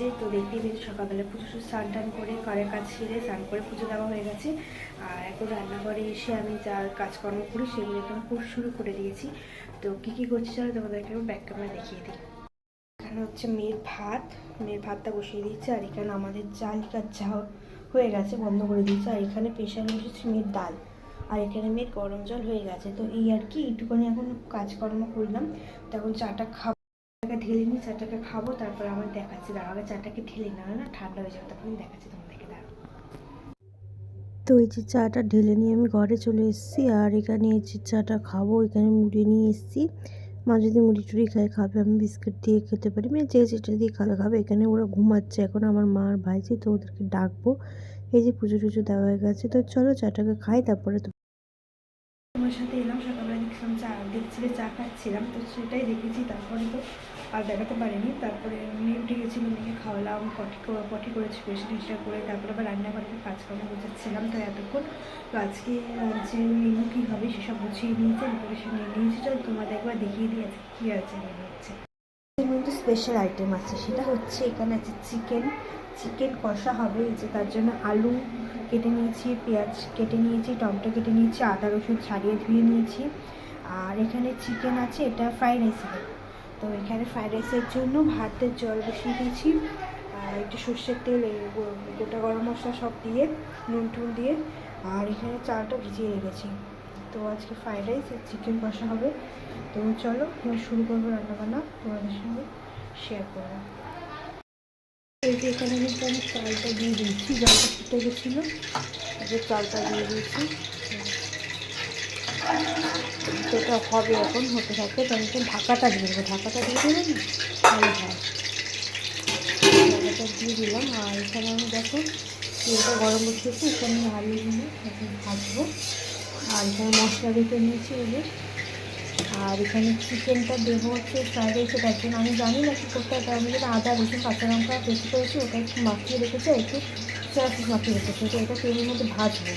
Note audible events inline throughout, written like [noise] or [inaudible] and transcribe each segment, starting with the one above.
বাজে তো দেখতেই পেয়েছি সকালবেলা পুজো স্নান টান করে ঘরের কাজ সেরে স্নান করে পুজো দেওয়া হয়ে গেছে। আর এখন রান্নাঘরে এসে আমি যা কাজকর্ম করি সেগুলো এখন খুব শুরু করে দিয়েছি। তো কী কী করছি চলো তোমাদেরকে ব্যাক ক্যামেরা দেখিয়ে দিই। এখানে হচ্ছে মেয়ের ভাত, মেয়ের ভাতটা বসিয়ে দিয়েছে আর এখানে আমাদের জালিকার যা হয়ে গেছে বন্ধ করে দিয়েছে। আর এখানে প্রেশারে বসেছে মেয়ের ডাল। আর এখানে মেয়ের গরম জল হয়ে গেছে। তো এই আর কি একটুখানি এখন কাজকর্ম করলাম। তো এখন চাটা খাব। চাটাকে ঢেলে নিই চাটাকে খাব তারপর আমার দেখাচ্ছি। দাঁড়া আগে চাটাকে ঢেলে না না? ঠান্ডা হয়ে যাবে তখন দেখাচ্ছি তোমাদেরকে দাঁড়াও। তো এই যে চাটা ঢেলে নিয়ে আমি ঘরে চলে এসেছি আর এখানে এই যে চাটা খাব এখানে মুড়ি নিয়ে এসেছি। মা যদি মুড়ি টুড়ি খায় খাবে আমি বিস্কুট দিয়ে খেতে পারি। মানে যে যেটা দিয়ে খাবে খাবে। এখানে ওরা ঘুমাচ্ছে এখন আমার মা আর ভাইজি তো ওদেরকে ডাকবো। এই যে পুজো টুজো দেওয়া হয়ে গেছে তো চলো চাটাকে খাই তারপরে তোমার সাথে এলাম সকালবেলা দেখছিলাম চা, দেখছিলে চা খাচ্ছিলাম, তো সেটাই দেখেছি, তারপরে তো আর দেখাতে পারিনি, তারপরে মেয়ে উঠে গেছিল মেয়েকে খাওয়ালাম, পটি পটি করেছি, বেশি টেস্টা করে, তারপরে আবার রান্নাঘরে কাজকর্ম গুছাচ্ছিলাম, তো এতক্ষণ তো আজকে যে মেনু কী হবে সেসব গুছিয়ে নিয়েছে প্রিপারেশন নিয়ে নিয়েছি, চল তোমাদের একবার দেখিয়ে দিয়ে আজকে কী আছে মেনু হচ্ছে মধ্যে স্পেশাল আইটেম আছে, সেটা হচ্ছে এখানে আছে চিকেন চিকেন কষা হবে যে তার জন্য আলু কেটে নিয়েছি, পেঁয়াজ কেটে নিয়েছি, টমেটো কেটে নিয়েছি, আদা রসুন ছাড়িয়ে ধুয়ে নিয়েছি আর এখানে চিকেন আছে, এটা ফ্রাইড রাইস হবে তো এখানে ফ্রাইড রাইসের জন্য ভাতের জল বসিয়ে দিয়েছি। আর একটু সর্ষের তেল গোটা গরম মশলা সব দিয়ে, নুন টুন দিয়ে, আর এখানে চালটা ভিজিয়ে রেখেছি। তো আজকে ফ্রাইড রাইস আর চিকেন কষা হবে। তো চলো, এবার শুরু করব রান্নাবান্না। তোমাদের সঙ্গে শেয়ার করব। এখানে কিন্তু আমি চালটা দিয়ে দিয়েছি, জলটা ফুটে গেছিল। যে চালটা দিয়ে দিয়েছি। সেটা হবে এখন হতে থাকে তো আমি এখন ঢাকাটা দিয়ে দেবো। ঢাকাটা দিয়ে না, ভালো হয়। ঢাকাটা দিয়ে দিলাম, আর এখানে আমি দেখো, তেলটা গরম বসিয়েছি এখানে আমি আলুগুলো এখন ভাজবো। আর এখানে মশলা দিতে নিয়েছি এদের আর এখানে চিকেনটা দেবো হচ্ছে ফ্রাইড রাইসে তার জন্য আমি জানি না কী করতে হবে আমি যেটা আদা, রসুন, কাঁচা লঙ্কা বেশি করেছি, ওটা একটু মাখিয়ে রেখেছে একটু সস মাখিয়ে রেখেছি। তো এটা তেলের মধ্যে ভাজবো।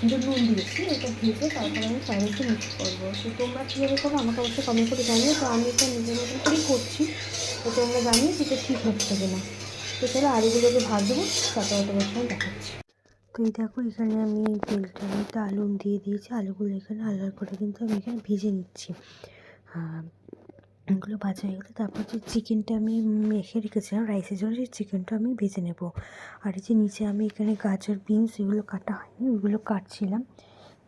কিন্তু নুন দিয়েছি, এটা ভেজে তারপরে আমি রাইসে মিক্স করব। তো তোমরা কীভাবে করো? আমাকে অবশ্যই কমেন্ট করে জানিও। তো আমি এটা নিজের মতন করেই করছি। তো তোমরা জানিও যেটা ঠিক হচ্ছে কিনা। তো চলো আলুগুলোকে ভাজবো, তারপরে তোমার সঙ্গে দেখাচ্ছি তো দেখো, এখানে আমি তেলটার মধ্যে আলু দিয়ে দিয়েছি। আলুগুলো এখানে আলাদা করে কিন্তু আমি এখানে ভেজে নিচ্ছি। এগুলো ভাজা হয়ে গেলে তারপর যে চিকেনটা আমি মেখে রেখেছিলাম রাইসের জন্য সেই চিকেনটা আমি ভেজে নেব। আর এই যে নিচে আমি এখানে গাজর বিনস এগুলো কাটা হয়নি ওগুলো কাটছিলাম।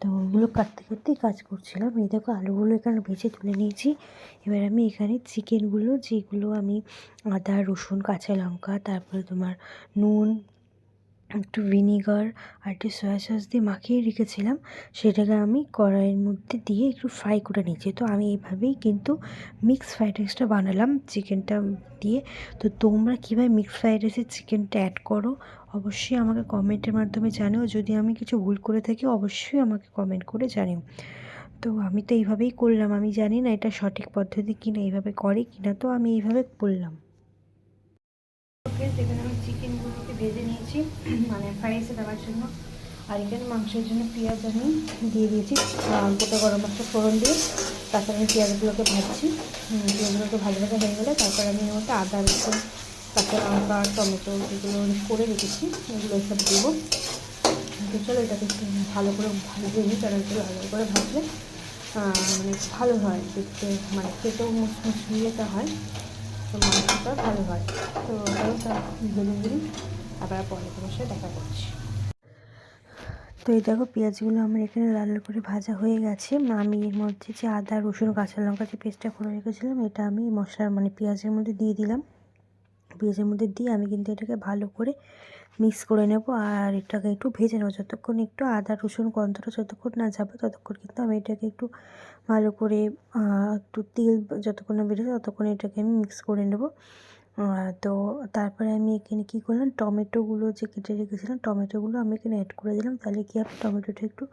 তো ওগুলো কাটতে কাটতেই কাজ করছিলাম। এই দেখো আলুগুলো এখানে ভেজে তুলে নিয়েছি। এবার আমি এখানে চিকেনগুলো যেগুলো আমি আদা, রসুন, কাঁচা লঙ্কা, তারপরে তোমার নুন একটু ভিনিগার আর একটু সয়া সস দিয়ে মাখিয়ে রেখেছিলাম। সেটাকে আমি কড়াইয়ের মধ্যে দিয়ে একটু ফ্রাই করে নিয়েছি। তো আমি এইভাবেই কিন্তু মিক্স ফ্রাইড রাইসটা বানালাম চিকেনটা দিয়ে। তো তোমরা কীভাবে মিক্স ফ্রাইড রাইসে চিকেনটা অ্যাড করো, অবশ্যই আমাকে কমেন্টের মাধ্যমে জানিও। যদি আমি কিছু ভুল করে থাকি, অবশ্যই আমাকে কমেন্ট করে জানিও। তো আমি তো এইভাবেই করলাম। আমি জানি না এটা সঠিক পদ্ধতি কিনা, এইভাবে করে কিনা। তো আমি এইভাবে করলাম। সেখানে আমি চিকেনগুলোকে ভেজে নিয়েছি মানে ফ্রাই রাইসে দেওয়ার জন্য। আর এখানে মাংসের জন্য পেঁয়াজ আমি দিয়ে দিয়েছি গোটা গরম মশলা ফোড়ন দিয়ে। তারপরে আমি পেঁয়াজগুলোকে ভাজছি। পেঁয়াজগুলোকে ভালো ভাজা হয়ে গেলে তারপর আমি মধ্যে আদা, রসুন, কাঁচা লঙ্কা, টমেটো এগুলো করে রেখেছি, এগুলো সব দেবো। তো চলো এটাকে একটু ভালো করে ভাজবে নিই কারণ একটু ভালো করে ভাজলে মানে ভালো হয় দেখতে মানে খেতেও মুচমুচমিয়েটা হয়, তো মাংসটা ভালো হয়। তো ওটাও সব ভেজে আবার পরে তোমার সাথে দেখা করছি। তো এই দেখো পেঁয়াজগুলো আমার এখানে লাল লাল করে ভাজা হয়ে গেছে। আমি এর মধ্যে যে আদা, রসুন, কাঁচা লঙ্কা যে পেস্টটা করে রেখেছিলাম, এটা আমি মশলার মানে পেঁয়াজের মধ্যে দিয়ে দিলাম। পেঁয়াজের মধ্যে দিয়ে আমি কিন্তু এটাকে ভালো করে মিক্স করে নেব আর এটাকে একটু ভেজে নেব। যতক্ষণ একটু আদা, রসুন গন্ধটা যতক্ষণ না যাবে, ততক্ষণ কিন্তু আমি এটাকে একটু ভালো করে একটু তেল যতক্ষণ না বেরোবে ততক্ষণ এটাকে আমি মিক্স করে নেব। তো তারপরে আমি এখানে কী করলাম? টমেটোগুলো যে কেটে রেখেছিলাম, টমেটোগুলো আমি এখানে অ্যাড করে দিলাম। তাহলে কি হবে? টমেটোটা একটু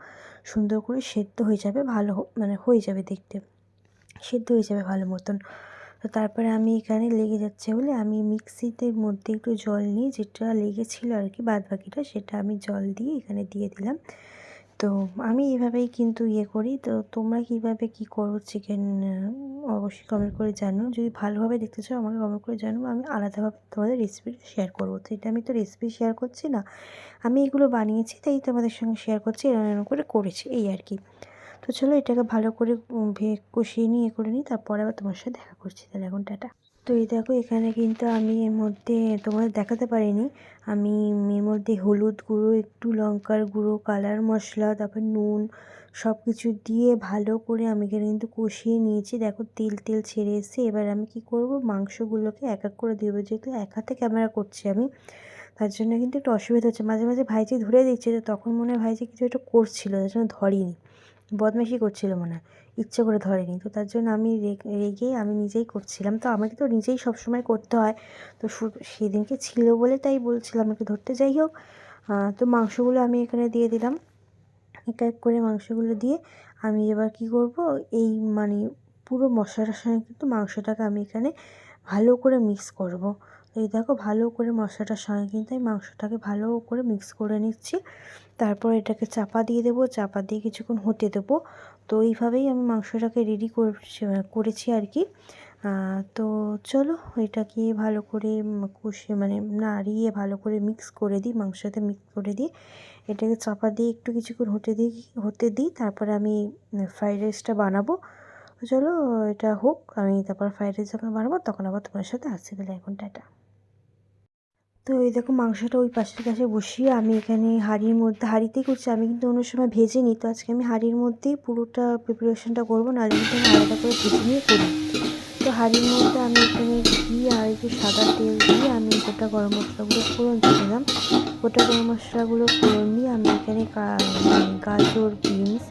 সুন্দর করে সেদ্ধ হয়ে যাবে, ভালো মানে হয়ে যাবে দেখতে। সেদ্ধ হয়ে যাবে ভালো মতন। তো তারপরে আমি এখানে লেগে যাচ্ছে বলে আমি মিক্সিতে মধ্যে একটু জল নিয়ে যেটা লেগেছিলো আর কি বাদ বাকিটা সেটা আমি জল দিয়ে এখানে দিয়ে দিলাম। তো আমি এভাবেই কিন্তু ইয়ে করি। তো তোমরা কীভাবে কী করো চিকেন অবশ্যই কমেন্ট করে জানো যদি ভালোভাবে দেখতে চাও আমাকে কমেন্ট করে জানো আমি আলাদাভাবে তোমাদের রেসিপি শেয়ার করব। তো এটা আমি তো রেসিপি শেয়ার করছি না। আমি এগুলো বানিয়েছি, তাই তোমাদের সঙ্গে শেয়ার করছি এরকম এরকম করে করেছি, এই আর কি। তো চলো এটাকে ভালো করে কষিয়ে নিয়ে করে নিই, তারপরে আবার তোমার সাথে দেখা করছি। তাহলে এখন টাটা। তো এই দেখো, এখানে কিন্তু আমি এর মধ্যে তোমাদের দেখাতে পারিনি। আমি এর মধ্যে হলুদ গুঁড়ো, একটু লঙ্কার গুঁড়ো, কালার মশলা, তারপর নুন সব কিছু দিয়ে ভালো করে আমি এখানে কিন্তু কষিয়ে নিয়েছি। দেখো, তেল তেল ছেড়ে এসেছে। এবার আমি কি করব? মাংসগুলোকে এক এক করে দেবো, যেহেতু এক হাতে ক্যামেরা করছি আমি। তার জন্য কিন্তু একটু অসুবিধা হচ্ছে। মাঝে মাঝে ভাইজি ধরে দিচ্ছে, তো তখন মনে হয় ভাইজি কিছু একটা করছিল, তার জন্য ধরিনি। বদমাইশি করছিল মনে হয়। ইচ্ছে করে ধরেনি। তো তার জন্য আমি রেগে আমি নিজেই করছিলাম। তো আমাকে তো নিজেই সবসময় করতে হয়। তো সেদিনকে ছিল বলে তাই বলছিলাম আমাকে ধরতে। যাই হোক তো মাংসগুলো আমি এখানে দিয়ে দিলাম। এক এক করে মাংসগুলো দিয়ে আমি এবার কি করব? এই মানে পুরো মশলাটার সঙ্গে কিন্তু মাংসটাকে আমি এখানে ভালো করে মিক্স করব। এই দেখো ভালো করে মশলাটার সঙ্গে কিন্তু আমি মাংসটাকে ভালো করে মিক্স করে নিচ্ছি। তারপর এটাকে চাপা দিয়ে দেবো, চাপা দিয়ে কিছুক্ষণ হতে দেবো। তো এইভাবেই আমি মাংসটাকে রেডি করছি আর কি। তো চলো এটাকে ভালো করে কষে মানে নাড়িয়ে ভালো করে মিক্স করে দিই সাথে মিক্স করে দিয়ে এটাকে চাপা দিয়ে একটু কিছুক্ষণ হতে দিই হতে দিই, তারপরে আমি ফ্রাইড রাইসটা বানাবো। চলো এটা হোক, আমি তারপর ফ্রাইড রাইস যখন বানাবো, তখন আবার তোমার সাথে আসছি। তাহলে এখন টাটা। তো এই দেখো মাংসটা ওই পাশের কাছে বসিয়ে আমি এখানে হাঁড়ির মধ্যে, হাঁড়িতেই করছি। আমি কিন্তু অন্য সময় ভেজে নিই তো আজকে আমি হাঁড়ির মধ্যেই পুরোটা প্রিপারেশনটা করব, নাহলে কিন্তু আমি আলাদা করে ভেজে নিয়ে করি তো হাঁড়ির মধ্যে আমি এখানে ঘি আর একটু সাদা তেল দিয়ে আমি গোটা গরম মশলাগুলো ফোড়ন দিলাম। গোটা গরম মশলাগুলো ফোড়ন দিয়ে আমি এখানে গাজর, বিনস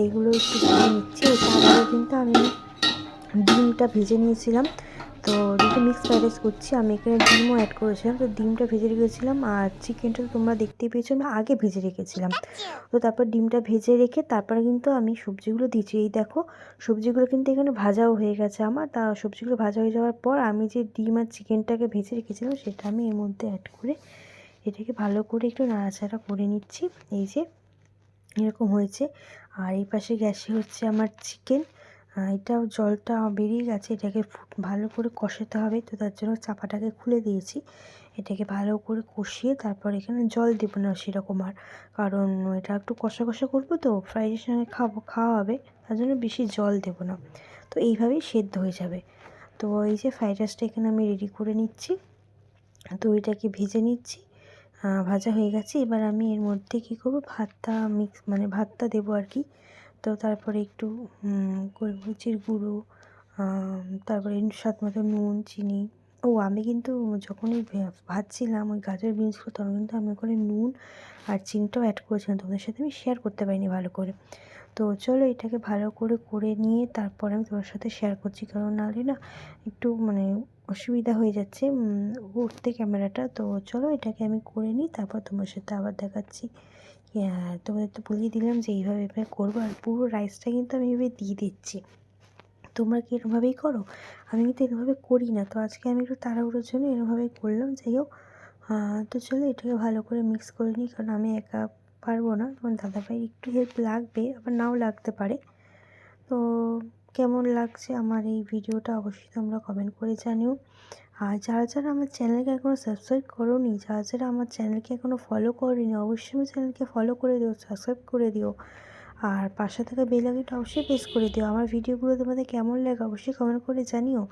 এইগুলো একটু ভেজে নিচ্ছি। তারপরে কিন্তু আমি ডিমটা ভেজে নিয়েছিলাম। তো যেহেতু মিক্স ফ্রাইড রাইস করছি। আমি এখানে ডিমও অ্যাড করেছিলাম। তো ডিমটা ভেজে রেখেছিলাম আর চিকেনটা তোমরা দেখতেই পেয়েছ, আমি আগে ভেজে রেখেছিলাম। তো তারপর ডিমটা ভেজে রেখে তারপরে কিন্তু আমি সবজিগুলো দিয়েছি এই দেখো, সবজিগুলো কিন্তু এখানে ভাজাও হয়ে গেছে আমার। তা সবজিগুলো ভাজা হয়ে যাওয়ার পর আমি যে ডিম আর চিকেনটাকে ভেজে রেখেছিলাম, সেটা আমি এর মধ্যে অ্যাড করে এটাকে ভালো করে একটু নাড়াচাড়া করে নিচ্ছি। এই যে এরকম হয়েছে। আর এই পাশে গ্যাসে হচ্ছে আমার চিকেন এটাও জলটা বেরিয়ে গেছে, এটাকে ভালো করে কষাতে হবে। তো তার জন্য চাপাটাকে খুলে দিয়েছি। এটাকে ভালো করে কষিয়ে তারপর এখানে জল দেবো না সেরকম আর। কারণ এটা একটু কষা কষা করব তো ফ্রাইড রাইসের সঙ্গে খাব, খাওয়া হবে। তার জন্য বেশি জল দেবো না। তো এইভাবেই সেদ্ধ হয়ে যাবে। তো এই যে ফ্রাইড রাইসটা এখানে আমি রেডি করে নিচ্ছি। তো এটাকে ভেজে নিচ্ছি। ভাজা হয়ে গেছে। এবার আমি এর মধ্যে কী করব? ভাতটা মিক্স মানে ভাতটা দেবো আর কি। তো তারপরে একটু গোলমরিচের গুঁড়ো তারপরে স্বাদ মতো নুন, চিনি। ও, আমি কিন্তু যখনই ভাজছিলাম ওই গাজর বিনসগুলো, তখন কিন্তু আমি ওখানে নুন আর চিনিটাও অ্যাড করেছিলাম। তোমাদের সাথে আমি শেয়ার করতে পারিনি ভালো করে। তো চলো এটাকে ভালো করে করে নিয়ে তারপরে আমি তোমার সাথে শেয়ার করছি। কারণ নাহলে না একটু মানে অসুবিধা হয়ে যাচ্ছে উঠতে ক্যামেরাটা। তো চলো এটাকে আমি করে নিই, তারপর তোমার সাথে আবার দেখাচ্ছি। তোমাদের তো বলেই দিলাম যে এইভাবে এভাবে করব আর পুরো রাইসটা কিন্তু আমি এভাবে দিয়ে দিচ্ছি। তোমরা কি এরমভাবেই করো? আমি কিন্তু এরমভাবে করি না, তো আজকে আমি একটু তাড়াহুড়োর জন্য এরমভাবেই করলাম। যাই হোক তো চলো এটাকে ভালো করে মিক্স করে নিই, কারণ আমি একা পারব না। তোমার দাদাভাই একটু হেল্প লাগবে, আবার নাও লাগতে পারে। তো কেমন লাগছে আমার এই ভিডিওটা অবশ্যই তোমরা কমেন্ট করে জানিও। আর যারা যারা আমার চ্যানেলকে এখনও সাবস্ক্রাইব করোনি, যারা যারা আমার চ্যানেলকে এখনও ফলো করেনি, অবশ্যই আমার চ্যানেলকে ফলো করে দিও সাবস্ক্রাইব করে দিও। আর পাশে থাকা বেল আইকনটা অবশ্যই প্রেস করে দিও। আমার ভিডিওগুলো তোমাদের কেমন লাগে অবশ্যই কমেন্ট করে জানিও।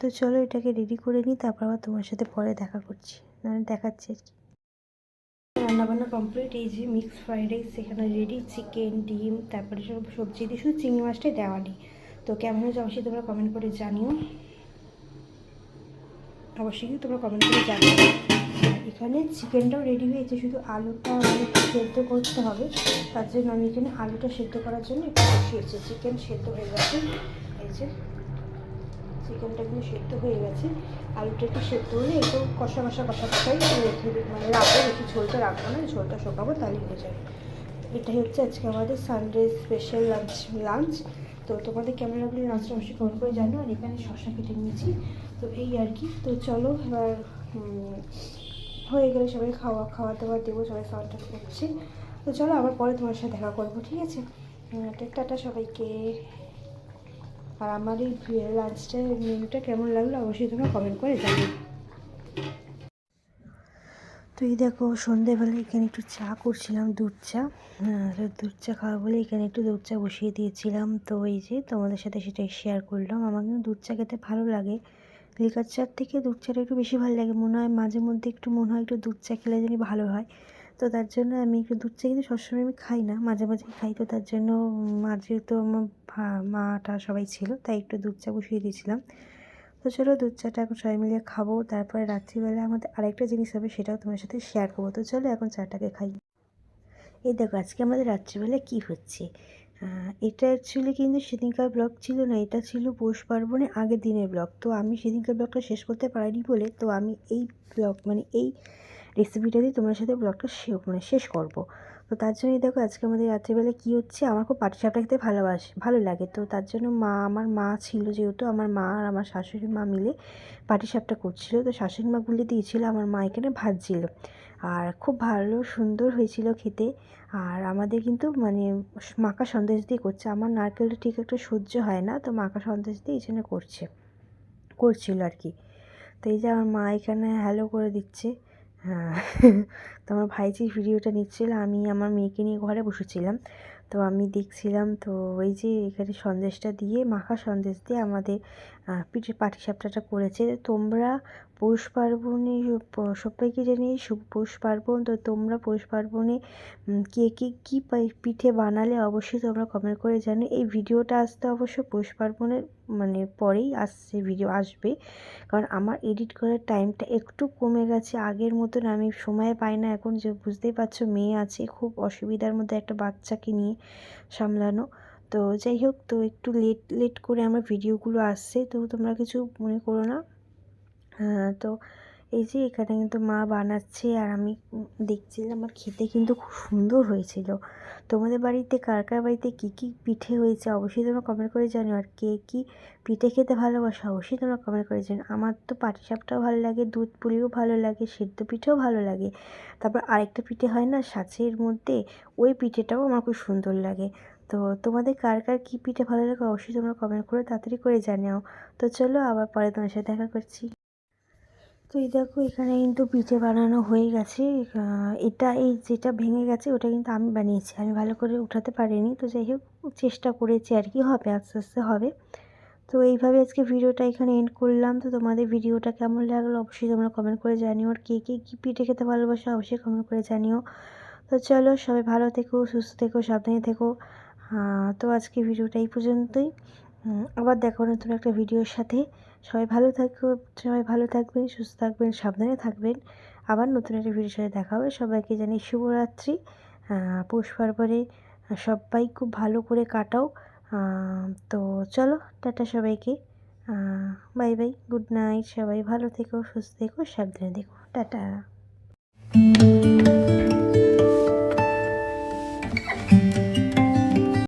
তো চলো এটাকে রেডি করে নিই, তারপর আবার তোমার সাথে পরে দেখা করছি। মানে দেখাচ্ছি আর কি। রান্নাবান্না কমপ্লিট এই যে মিক্স ফ্রাইড রাইস এখানে রেডি চিকেন ডিম, তারপরে সব সবজি দিয়ে শুধু চিংড়ি মাছটাই দেওয়া নেই। তো কেমন হয়েছে অবশ্যই তোমরা কমেন্ট করে জানিও। অবশ্যই কিন্তু তোমরা কমেন্ট করে আর এখানে চিকেনটাও রেডি হয়েছে, শুধু আলুটা একটু সেদ্ধ করতে হবে। তার জন্য আমি এখানে আলুটা সেদ্ধ করার জন্য একটু বসিয়েছি চিকেন সেদ্ধ হয়ে গেছে। এই যে চিকেনটা কিন্তু সেদ্ধ হয়ে গেছে। আলুটা একটু সেদ্ধ হলে একটু কষা কষা কষা কষাই রেখে মানে রাখব, বেশি ঝোলটা রাখব না, ঝোলটা শোকাবো, তাহলেই হয়ে যাবে। এটাই হচ্ছে আজকে আমাদের সানডে স্পেশাল লাঞ্চ লাঞ্চ তো তোমাদের কেমন লাগল লাঞ্চটা অবশ্যই ফোন করে জানো আর এখানে শশা কেটে নিয়েছি। তো এই আর কি। তো চলো এবার হয়ে গেলে সবাই খাওয়া খাওয়া দাওয়া দেবো সবাই সাউন্ডটা করছে তো চলো আবার পরে তোমার সাথে দেখা করব ঠিক আছে? আহ, তো টাটা সবাইকে। আর আমার এই লাঞ্চটার মেনুটা কেমন লাগল অবশ্যই তোমরা কমেন্ট করে জানিও। তো এই দেখো সন্ধেবেলা এখানে একটু চা করছিলাম দুধ চা। হ্যাঁ, দুধ চা খাওয়া বলে এখানে একটু দুধ চা বসিয়ে দিয়েছিলাম। তো এই যে তোমাদের সাথে সেটাই শেয়ার করলাম। আমার কিন্তু দুধ চা খেতে ভালো লাগে। লিকার চার থেকে দুধ চাটা একটু বেশি ভালো লাগে। মনে হয় মাঝে মধ্যে একটু, মনে হয় একটু দুধ চা খেলে জানি ভালো হয়। তো তার জন্য আমি একটু দুধ চা কিন্তু সবসময় আমি খাই না, মাঝে মাঝে খাই। তো তার জন্য মাঝে তো আমার মাটা সবাই ছিল, তাই একটু দুধ চা বসিয়ে দিয়েছিলাম। তো চলো দুধ চাটা এখন সবাই মিলে খাব। তারপরে রাত্রিবেলা আমাদের আরেকটা জিনিস হবে, সেটাও তোমার সাথে শেয়ার করব। তো চলো এখন চাটাকে খাই। এই দেখো, আজকে আমাদের রাত্রিবেলা কী হচ্ছে? এটা অ্যাকচুয়ালি কিন্তু সেদিনকার ব্লগ ছিল না, এটা ছিল পৌষ পার্বণে আগের দিনের ব্লগ তো আমি সেদিনকার ব্লগটা শেষ করতে পারিনি বলে, তো আমি এই ব্লগ মানে এই রেসিপিটা দিয়ে তোমার সাথে ব্লগটা মানে শেষ করব। তো তার জন্যই দেখো আজকে আমাদের রাত্রিবেলা কী হচ্ছে? আমার খুব পাটিসাপটা খেতে ভালোবাসে, ভালো লাগে। তো তার জন্য মা, আমার মা ছিল যেহেতু, আমার মা আর আমার শাশুড়ি মা মিলে পাটিসাপটা করছিল। তো শাশুড়ি মা গুলি দিয়েছিল, আমার মা এখানে ভাজছিল। আর খুব ভালো, সুন্দর হয়েছিল খেতে। আর আমাদের কিন্তু মানে মাখা সন্দেশ দিয়ে করছে। আমার নারকেলটা ঠিক একটা সহ্য হয় না, তো মাখা সন্দেশ দিয়ে এই জন্য করছে, করছিল আর কি। তো এই যে আমার মা এখানে হ্যালো করে দিচ্ছে। হ্যাঁ। [laughs] তো আমার যে ভিডিওটা নিচ্ছিল, আমি আমার মেয়েকে নিয়ে ঘরে বসেছিলাম। তো আমি দেখছিলাম, তো ওই যে এখানে সন্দেশটা দিয়ে, মাখা সন্দেশ দিয়ে আমাদের পিঠে পিঠে পাটিসাপটাটা করেছে। তোমরা পৌষ পার্বণে সবাইকে জানিয়ে শুভ পৌষ পার্বণ। তো তোমরা পৌষ পার্বণে কে কে কী পিঠে বানালে অবশ্যই তোমরা কমেন্ট করে জানো এই ভিডিওটা আসতে অবশ্য পৌষ পার্বণের মানে পরেই আসছে ভিডিও আসবে। কারণ আমার এডিট করার টাইমটা একটু কমে গেছে, আগের মতন আমি সময় পাই না। এখন যে বুঝতেই পারছ, মেয়ে আছে, খুব অসুবিধার মধ্যে একটা বাচ্চাকে নিয়ে সামলানো। তো যাই হোক, তো একটু লেট লেট করে আমার ভিডিওগুলো আসছে, তো তোমরা কিছু মনে করো না। তো এই যে এখানে কিন্তু মা বানাচ্ছে আর আমি দেখছিলাম আমার খেতে কিন্তু খুব সুন্দর হয়েছিল। তোমাদের বাড়িতে, কার কার বাড়িতে কী কী পিঠে হয়েছে অবশ্যই তোমরা কমেন্ট করে জানো আর কে কী পিঠে খেতে ভালোবাসো অবশ্যই তোমরা কমেন্ট করে জানো আমার তো পাটিসাপটাও ভালো লাগে, দুধ পুলিও ভালো লাগে, সেদ্ধ পিঠেও ভালো লাগে। তারপর আরেকটা পিঠে হয় না সাঁচের মধ্যে, ওই পিঠেটাও আমার খুব সুন্দর লাগে। তো তোমাদের কার কার কী পিঠে ভালো লাগে অবশ্যই তোমরা কমেন্ট করে তাড়াতাড়ি করে জানাও। তো চলো আবার পরে তোমার সাথে দেখা করছি। তো এই দেখো এখানে কিন্তু পিঠে বানানো হয়ে গেছে। এটা এই যেটা ভেঙে গেছে ওটা কিন্তু আমি বানিয়েছি। আমি ভালো করে উঠাতে পারিনি। তো যাই হোক, চেষ্টা করেছি আর কি, হবে, আস্তে আস্তে হবে। তো এইভাবে আজকে ভিডিওটা এখানে এন্ড করলাম। তো তোমাদের ভিডিওটা কেমন লাগল অবশ্যই তোমরা কমেন্ট করে জানিও। আর কে কে কী পিঠে খেতে ভালোবাসো অবশ্যই কমেন্ট করে জানিও। তো চলো, সবাই ভালো থেকো, সুস্থ থেকো, সাবধানে থেকো। তো আজকে ভিডিওটা এই পর্যন্তই। আবার দেখো নতুন একটা ভিডিওর সাথে। সবাই ভালো থাকো, সবাই ভালো থাকবেন, সুস্থ থাকবেন, সাবধানে থাকবেন। আবার নতুন একটা ভিডিওর সাথে দেখা হবে। সবাইকে জানি শুভরাত্রি। পৌষ পার্বণে সবাই খুব ভালো করে কাটাও। তো চলো, টাটা সবাইকে। Bye bye, good night. সবাই ভালো থেকো, সুস্থ থেকো, সাবধানে থেকো। টাটা।